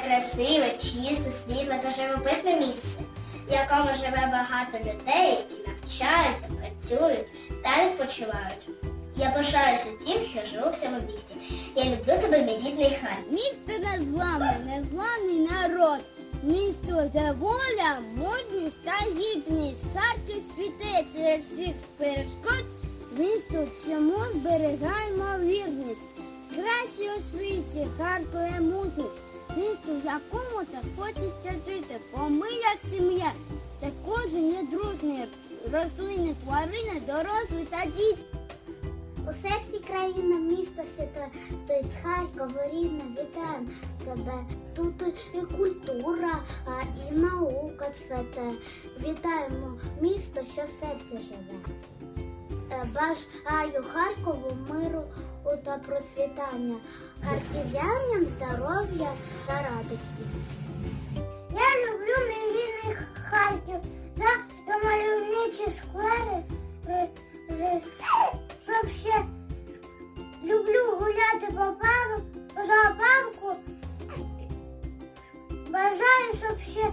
красиве, чисте, світле та живописне місце, в якому живе багато людей, які навчаються, працюють та відпочивають. Я пишаюся тим, що живу в цьому місті. Я люблю тебе, мій рідний Харків. Місто незламне, незламний народ. Місто це воля, мудрість та гідність. Харків світить серед всіх перешкод. Місто цьому зберігаємо вірність. Краще у світі Харкове мужність. Місто, в якому так хочеться жити, бо ми як сім'я. Та кожен є дружний, рослини, тварини, дорослі та діти. У серці країни міста святе стоїть Харків, рідне, вітаємо тебе. Тут і культура, і наука цвете. Вітаємо місто, що в серці живе. Е, Бажаю Харкову миру та процвітання, харків'янам здоров'я та радості. Я люблю мій Харків за домальовничі сквери. е, е, Щоб ще люблю гуляти по парку, по зоопарку. Бажаю, щоб ще